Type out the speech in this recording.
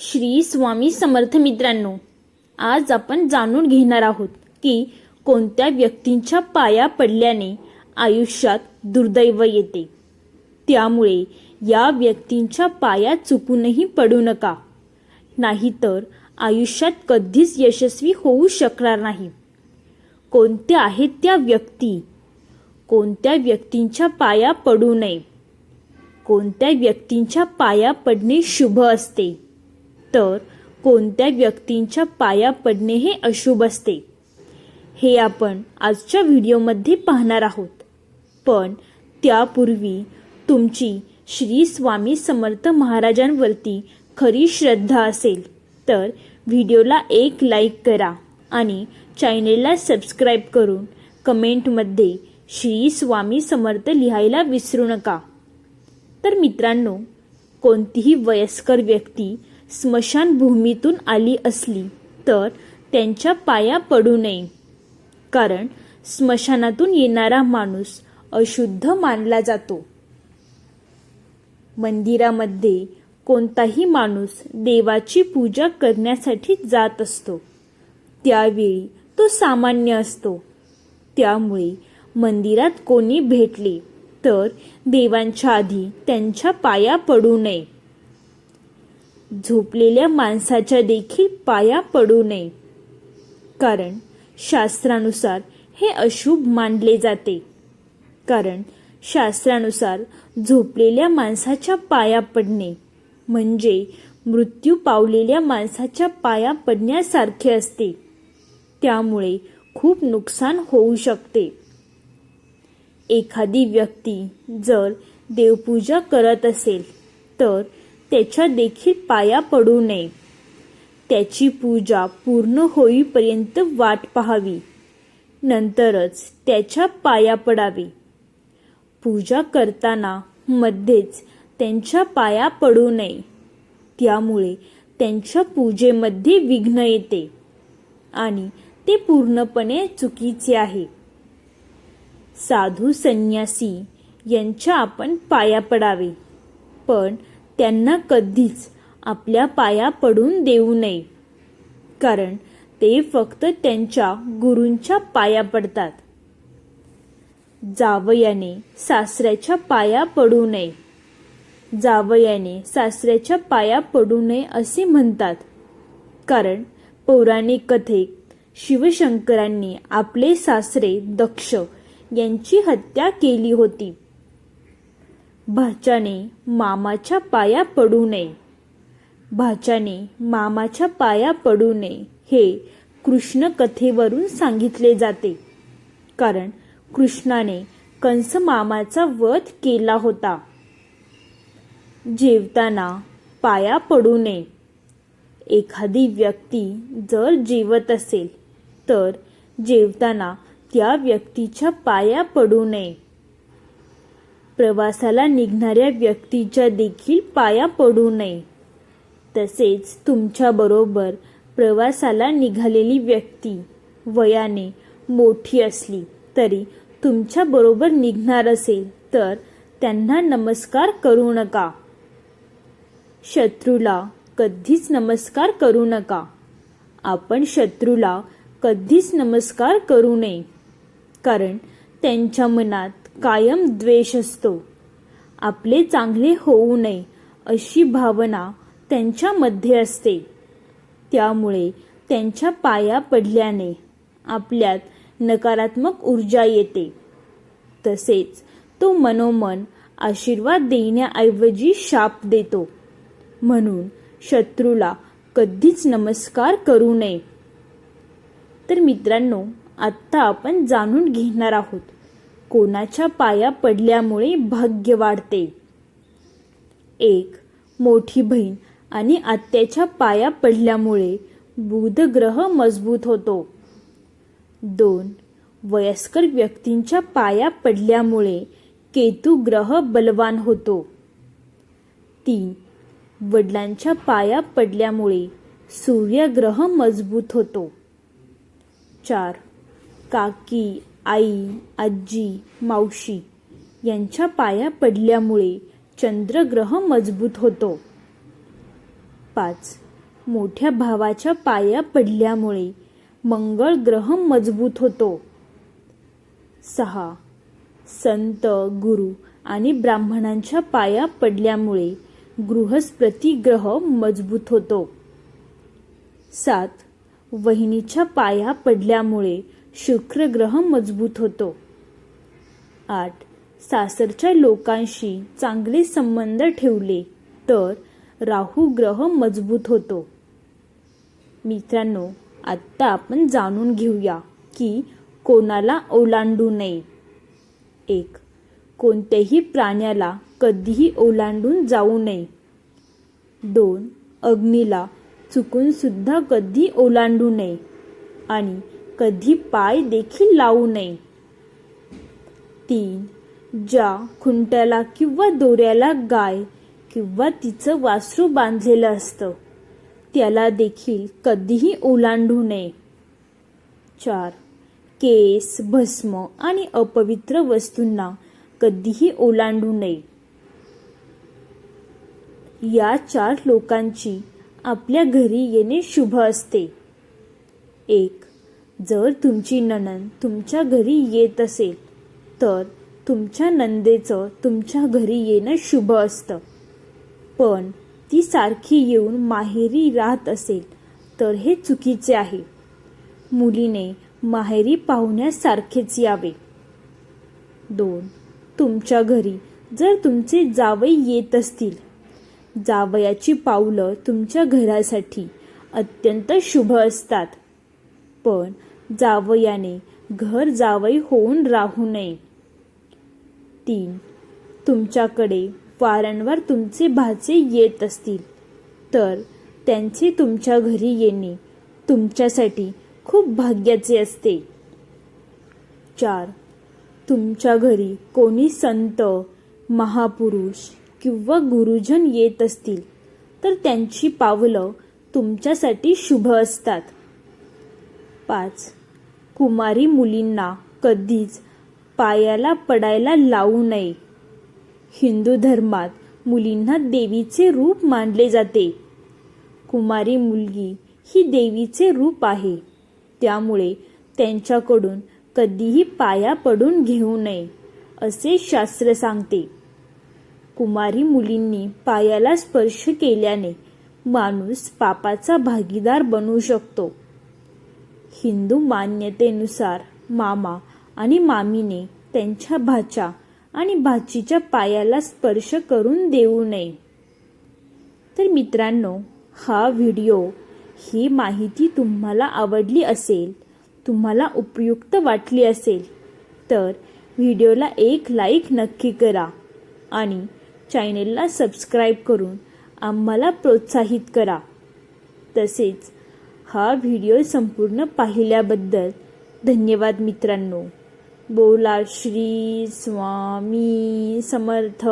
श्री स्वामी समर्थ मित्रांनो आज आपण जाणून घेणार आहोत की कोणत्या व्यक्तींच्या पाया पडल्याने आयुष्यात दुर्दैव येते. त्यामुळे या व्यक्तींच्या पाया चुकूनही पडू नका. नाहीतर आयुष्यात कधीच यशस्वी होऊ शकणार नाही. कोणत्या आहेत त्या व्यक्ती? कोणत्या व्यक्तींच्या पाया पडू नये? कोणत्या व्यक्तींच्या पाया पडणे शुभ असते? तर कोणत्या व्यक्तींच्या पाया पडणे हे अशुभ असते. हे आपण आजच्या व्हिडिओमध्ये पाहणार आहोत. पण त्यापूर्वी तुमची श्री स्वामी समर्थ महाराजांवरती खरी श्रद्धा असेल तर व्हिडिओला एक लाईक करा आणि चॅनेलला सबस्क्राईब करून कमेंटमध्ये श्री स्वामी समर्थ लिहायला विसरू नका. तर मित्रांनो कोणतीही वयस्कर व्यक्ती स्मशानभूमीतून आली असली तर त्यांच्या पाया पडू नये. कारण स्मशानातून येणारा माणूस अशुद्ध मानला जातो. मंदिरामध्ये कोणताही माणूस देवाची पूजा करण्यासाठी जात असतो. त्यावेळी तो सामान्य असतो. त्यामुळे मंदिरात कोणी भेटले तर देवांच्या आधी त्यांच्या पाया पडू नये. झोपलेल्या माणसाच्या देखील पाया पडू नये. कारण शास्त्रानुसार हे अशुभ मानले जाते. कारण शास्त्रानुसार झोपलेल्या माणसाच्या पाया पडणे म्हणजे मृत्यू पावलेल्या माणसाच्या पाया पडण्यासारखे असते. त्यामुळे खूप नुकसान होऊ शकते. एखादी व्यक्ती जर देवपूजा करत असेल तर त्याच्या देखील पाया पडू नये. त्याची पूजा पूर्ण होईपर्यंत वाट पाहावी. नंतरच त्याच्या पाया पडावे. पूजा करताना मध्येच त्यांच्या पाया पडू नये. त्यामुळे त्यांच्या पूजेमध्ये विघ्न येते आणि ते पूर्णपणे चुकीचे आहे. साधू संन्यासी यांच्या आपण पाया पडावे. पण त्यांना कधीच आपल्या पाया पडून देऊ नये. कारण ते फक्त त्यांच्या गुरूंच्या पाया पडतात. जावयाने सासऱ्याच्या पाया पडू नये. जावयाने सासऱ्याच्या पाया पडू नये असे म्हणतात. कारण पौराणिक कथेत शिवशंकरांनी आपले सासरे दक्ष यांची हत्या केली होती. भाच्याने मामाच्या पाया पडू नये. भाच्याने मामाच्या पाया पडू नये हे कृष्ण कथेवरून सांगितले जाते. कारण कृष्णाने कंस मामाचा वध केला होता. जेवताना पाया पडू नये. एखादी व्यक्ती जर जेवत असेल तर जेवताना त्या व्यक्तीच्या पाया पडू नये. प्रवासाला निघणाऱ्या व्यक्तीच्या देखील पाया पडू नये. तसेच तुमच्याबरोबर प्रवासाला निघालेली व्यक्ती वयाने मोठी असली तरी तुमच्याबरोबर निघणार असेल तर त्यांना नमस्कार करू नका. शत्रूला कधीच नमस्कार करू नका. आपण शत्रूला कधीच नमस्कार करू नये. कारण त्यांच्या मनात कायम द्वेष असतो आपले चांगले होऊ नये अशी भावना त्यांच्यामध्ये असते. त्यामुळे त्यांच्या पाया पडल्याने आपल्यात नकारात्मक ऊर्जा येते. तसेच तो मनोमन आशीर्वाद देण्याऐवजी शाप देतो. म्हणून शत्रूला कधीच नमस्कार करू नये. तर मित्रांनो आत्ता आपण जाणून घेणार आहोत. कोणाच्या पाया पडल्यामुळे भाग्य वाढते. एक मोठी बहीण आणि आत्याच्या पाया पडल्यामुळे बुध ग्रह मजबूत होतो. दोन वयस्कर व्यक्तींच्या पाया पडल्यामुळे केतू ग्रह बलवान होतो. तीन वडिलांच्या पाया पडल्यामुळे सूर्यग्रह मजबूत होतो. चार काकी आई आजी मावशी यांच्या पाया पडल्यामुळे चंद्रग्रह मजबूत होतो. पाच. मोठ्या भावाच्या पाया पडल्यामुळे मंगळ ग्रह मजबूत होतो. सहा. संत गुरु आणि ब्राह्मणांच्या पाया पडल्यामुळे गृहस्प्रती ग्रह मजबूत होतो. सात. वहिनीच्या पाया पडल्यामुळे शुक्र ग्रह मजबूत होतो. आठ. सासरच्या लोकांशी चांगले संबंध ठेवले तर राहू ग्रह मजबूत होतो. मित्रांनो आत्ता आपण जाणून घेऊया की कोणाला ओलांडू नये. एक. कोणत्याही प्राण्याला कधीही ओलांडून जाऊ नये. दोन. अग्नीला चुकून सुद्धा कधी ओलांडू नये. आणि कधी पाय देखील लावू नये. तीन ज्या खुंट्याला किंवा दोऱ्याला गाय किंवा तिचं वासरू बांधलेलं असतं त्याला देखील कधीही ओलांडू नये. चार केस भस्म आणि अपवित्र वस्तूंना कधीही ओलांडू नये. या चार लोकांची आपल्या घरी येणे शुभ असते. एक जर तुमची नणन तुमच्या घरी येत असेल तर तुमच्या नंदेचं तुमच्या घरी येणं शुभ असतं. पण ती सारखी येऊन माहेरी राहत असेल तर हे चुकीचे आहे. मुलीने माहेरी पाहुण्यासारखेच यावे. दोन तुमच्या घरी जर तुमचे जावई येत असतील जावयाची पावलं तुमच्या घरासाठी अत्यंत शुभ असतात. पण जावयाने घर जावई होऊन राहू नये. तीन तुमच्याकडे वारंवार तुमचे भाचे येत असतील. तर त्यांचे तुमच्या घरी येणे तुमच्यासाठी खूप भाग्याचे असते. चार तुमच्या घरी कोणी संत महापुरुष किंवा गुरुजन येत असतील तर त्यांची पावलं तुमच्यासाठी शुभ असतात. पाच कुमारी मुलींना कधीच पायाला पडायला लावू नये. हिंदू धर्मात मुलींना देवीचे रूप मानले जाते. कुमारी मुलगी ही देवीचे रूप आहे. त्यामुळे त्यांच्याकडून कधीही पाया पडून घेऊ नये असे शास्त्र सांगते. कुमारी मुलींनी पायाला स्पर्श केल्याने माणूस पापाचा भागीदार बनू शकतो. हिंदू मान्यतेनुसार मामा आणि मामीने त्यांच्या भाच्या आणि भाचीच्या पायाला स्पर्श करून देऊ नये. तर मित्रांनो हा व्हिडिओ ही माहिती तुम्हाला आवडली असेल तुम्हाला उपयुक्त वाटली असेल तर व्हिडिओला एक लाईक नक्की करा आणि चॅनेलला सबस्क्राईब करून आम्हाला प्रोत्साहित करा. तसेच हा व्हिडिओ संपूर्ण पाहिल्याबद्दल धन्यवाद मित्रांनो. बोला श्री स्वामी समर्थ.